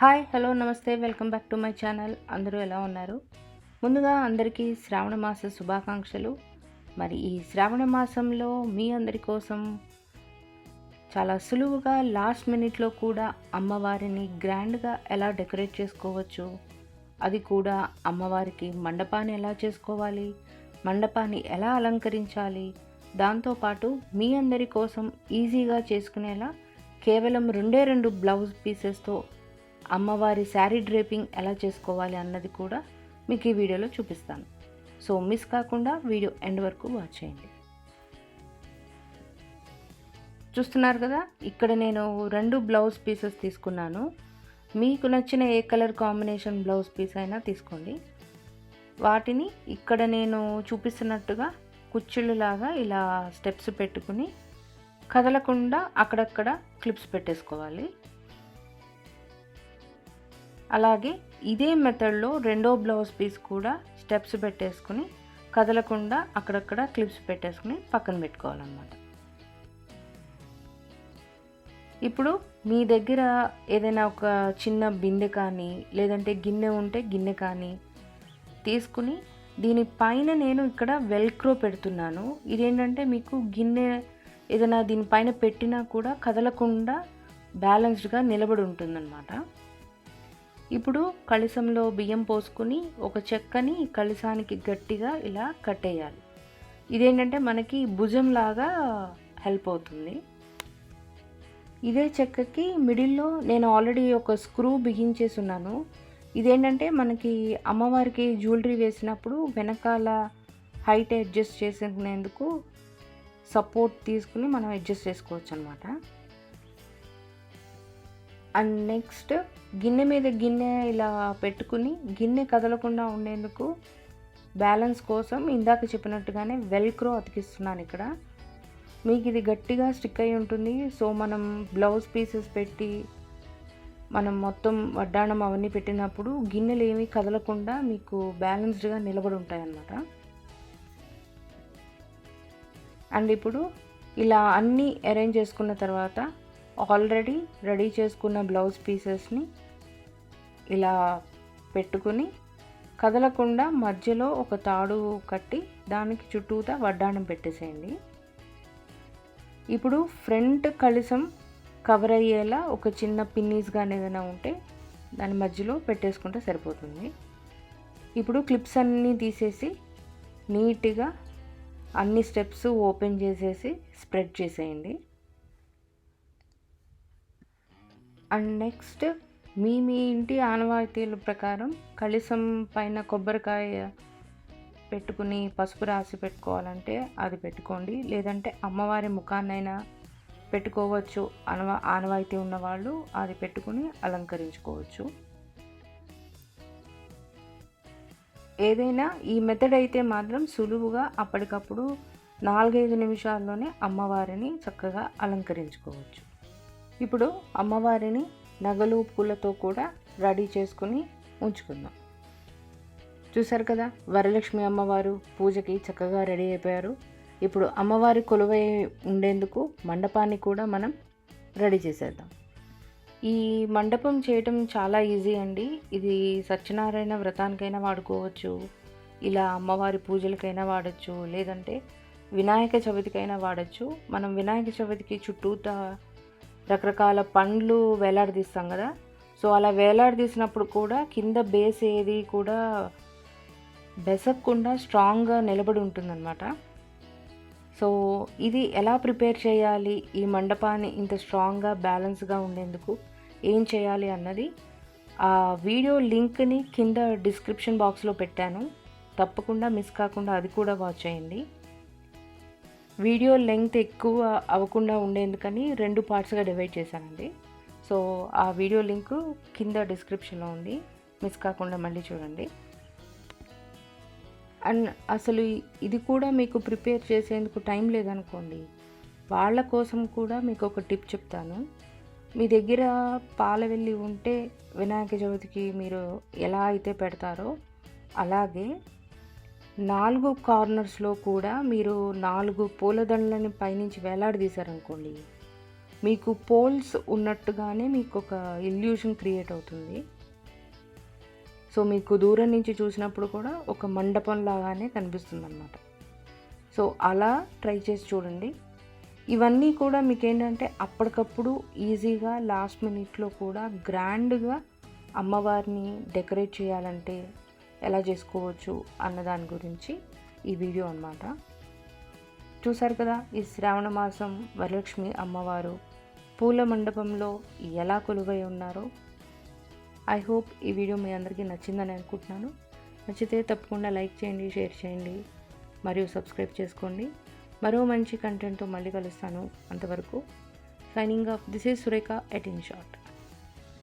Hi hello నమస్తే welcome back to my channel. అందరూ ఎలా ఉన్నారు? ముందుగా అందరికీ శ్రావణ మాస శుభాకాంక్షలు. మరి ఈ శ్రావణ మాసంలో మీ అందరి కోసం చాలా సులువుగా లాస్ట్ మినిట్లో కూడా అమ్మవారిని గ్రాండ్గా ఎలా డెకరేట్ చేసుకోవచ్చు? అది కూడా అమ్మవారికి మండపాన్ని ఎలా చేసుకోవాలి? మండపాన్ని ఎలా అలంకరించాలి? దాంతోపాటు మీ అందరి కోసం ఈజీగా చేసుకునేలా కేవలం రెండే రెండు బ్లౌజ్ పీసెస్తో అమ్మవారి శారీ డ్రేపింగ్ ఎలా చేసుకోవాలి అన్నది కూడా మీకు ఈ వీడియోలో చూపిస్తాను. సో మిస్ కాకుండా వీడియో ఎండ్ వరకు వాచ్ చేయండి. చూస్తున్నారు కదా? ఇక్కడ నేను రెండు బ్లౌజ్ పీసెస్ తీసుకున్నాను. మీకు నచ్చిన ఏ కలర్ కాంబినేషన్ బ్లౌజ్ పీస్ అయినా తీసుకోండి. వాటిని ఇక్కడ నేను చూపిస్తున్నట్టుగా కుచ్చుళ్ళలాగా ఇలా స్టెప్స్ పెట్టుకుని కదలకుండా అక్కడక్కడ క్లిప్స్ పెట్టేసుకోవాలి. అలాగే ఇదే మెథడ్లో రెండో బ్లౌజ్ పీస్ కూడా స్టెప్స్ పెట్టేసుకుని కదలకుండా అక్కడక్కడ క్లిప్స్ పెట్టేసుకుని పక్కన పెట్టుకోవాలన్నమాట. ఇప్పుడు మీ దగ్గర ఏదైనా ఒక చిన్న బిందె కానీ లేదంటే గిన్నె ఉంటే గిన్నె కానీ తీసుకుని దీనిపైన నేను ఇక్కడ వెల్క్రో పెడుతున్నాను. ఇదేంటంటే మీకు గిన్నె ఏదైనా దీనిపైన పెట్టినా కూడా కదలకుండా బ్యాలెన్స్డ్గా నిలబడి ఉంటుందన్నమాట. ఇప్పుడు కళిసంలో బియ్యం పోసుకుని ఒక చెక్కని కళిసానికి గట్టిగా ఇలా కట్టేయాలి ఇదేంటంటే మనకి భుజంలాగా హెల్ప్ అవుతుంది. ఇదే చెక్కకి మిడిల్లో నేను ఆల్రెడీ ఒక స్క్రూ బిగించేసి ఉన్నాను ఇదేంటంటే మనకి అమ్మవారికి జ్యువెలరీ వేసినప్పుడు వెనకాల హైట్ అడ్జస్ట్ చేసుకునేందుకు సపోర్ట్ తీసుకుని మనం అడ్జస్ట్ చేసుకోవచ్చు అనమాట అండ్ నెక్స్ట్ గిన్నె మీద గిన్నె ఇలా పెట్టుకుని గిన్నె కదలకుండా ఉండేందుకు బ్యాలెన్స్ కోసం ఇందాక చెప్పినట్టుగానే వెల్క్రో అతికిస్తున్నాను ఇక్కడ. మీకు ఇది గట్టిగా స్టిక్ అయి ఉంటుంది. సో మనం బ్లౌజ్ పీసెస్ పెట్టి మనం మొత్తం వడ్డాణం అవన్నీ పెట్టినప్పుడు గిన్నెలు ఏమీ కదలకుండా మీకు బ్యాలెన్స్డ్గా నిలబడి ఉంటాయి అన్నమాట అండ్ ఇప్పుడు ఇలా అన్నీ అరేంజ్ చేసుకున్న తర్వాత ఆల్రెడీ రెడీ చేసుకున్న బ్లౌజ్ పీసెస్ని ఇలా పెట్టుకుని కదలకుండా మధ్యలో ఒక తాడు కట్టి దానికి చుట్టూతా వడ్డాణం పెట్టేసేయండి. ఇప్పుడు ఫ్రంట్ కళిసం కవర్ అయ్యేలా ఒక చిన్న పిన్నీస్ కానీ ఏదైనా ఉంటే దాని మధ్యలో పెట్టేసుకుంటే సరిపోతుంది. ఇప్పుడు క్లిప్స్ అన్నీ తీసేసి నీట్గా అన్ని స్టెప్స్ ఓపెన్ చేసేసి స్ప్రెడ్ చేసేయండి. అండ్ నెక్స్ట్ మీ మీ ఇంటి ఆనవాయితీల ప్రకారం కళిసం పైన కొబ్బరికాయ పెట్టుకుని పసుపు రాసి పెట్టుకోవాలంటే అది పెట్టుకోండి. లేదంటే అమ్మవారి ముఖాన్నైనా పెట్టుకోవచ్చు. అనవా ఆనవాయితీ ఉన్నవాళ్ళు అది పెట్టుకుని అలంకరించుకోవచ్చు. ఏదైనా ఈ మెథడ్ అయితే మాత్రం సులువుగా అప్పటికప్పుడు నాలుగైదు నిమిషాల్లోనే అమ్మవారిని చక్కగా అలంకరించుకోవచ్చు. ఇప్పుడు అమ్మవారిని నగలు పూలతో కూడా రెడీ చేసుకుని ఉంచుకుందాం. చూసారు కదా వరలక్ష్మి అమ్మవారు పూజకి చక్కగా రెడీ అయిపోయారు. ఇప్పుడు అమ్మవారి కొలువై ఉండేందుకు మండపాన్ని కూడా మనం రెడీ చేసేద్దాం. ఈ మండపం చేయటం చాలా ఈజీ అండి. ఇది సత్యనారాయణ వ్రతానికైనా వాడుకోవచ్చు ఇలా అమ్మవారి పూజలకైనా వాడచ్చు లేదంటే వినాయక చవితికైనా వాడచ్చు. మనం వినాయక చవితికి చుట్టూతా రకరకాల పండ్లు వేలాడదీస్తాం కదా. సో అలా వేలాడదీసినప్పుడు కూడా కింద బేస్ ఏది కూడా బెసక్కుండా స్ట్రాంగ్గా నిలబడి ఉంటుందన్నమాట. సో ఇది ఎలా ప్రిపేర్ చేయాలి? ఈ మండపాన్ని ఇంత స్ట్రాంగ్గా బ్యాలెన్స్గా ఉండేందుకు ఏం చేయాలి అన్నది ఆ వీడియో లింక్ని కింద డిస్క్రిప్షన్ బాక్స్లో పెట్టాను. తప్పకుండా మిస్ కాకుండా అది కూడా వాచ్ చేయండి. వీడియో లెంగ్త్ ఎక్కువ అవ్వకుండా ఉండేందుకని రెండు పార్ట్స్గా డివైడ్ చేశానండి. సో ఆ వీడియో లింక్ కింద డిస్క్రిప్షన్లో ఉంది. మిస్ కాకుండా మళ్ళీ చూడండి. అండ్ అసలు ఇది కూడా మీకు ప్రిపేర్ చేసేందుకు టైం లేదనుకోండి వాళ్ళ కోసం కూడా మీకు ఒక టిప్ చెప్తాను. మీ దగ్గర పాలవెల్లి ఉంటే వినాయక చవితికి మీరు ఎలా అయితే పెడతారో అలాగే నాలుగు కార్నర్స్లో కూడా మీరు నాలుగు పూలదండలని పైనుంచి వేలాడదీశారనుకోండి మీకు పోల్స్ ఉన్నట్టుగానే మీకు ఒక ఇల్యూషన్ క్రియేట్ అవుతుంది. సో మీకు దూరం నుంచి చూసినప్పుడు కూడా ఒక మండపం లాగానే కనిపిస్తుంది అనమాట సో అలా ట్రై చేసి చూడండి. ఇవన్నీ కూడా మీకు ఏంటంటే అప్పటికప్పుడు ఈజీగా లాస్ట్ మినిట్లో కూడా గ్రాండ్గా అమ్మవారిని డెకరేట్ చేయాలంటే ఎలా చేసుకోవచ్చు అన్న దాని గురించి ఈ వీడియో అన్నమాట. చూసారు కదా ఈ శ్రావణ మాసం వరలక్ష్మి అమ్మవారు పూల మండపంలో ఎలా కొలువై ఉన్నారో. ఐ హోప్ ఈ వీడియో మీ అందరికీ నచ్చిందని అనుకుంటున్నాను. నచ్చితే తప్పకుండా లైక్ చేయండి షేర్ చేయండి మరియు సబ్స్క్రైబ్ చేసుకోండి. మరో మంచి కంటెంట్తో మళ్ళీ కలుస్తాను అంతవరకు. Signing off this is Surekha at in short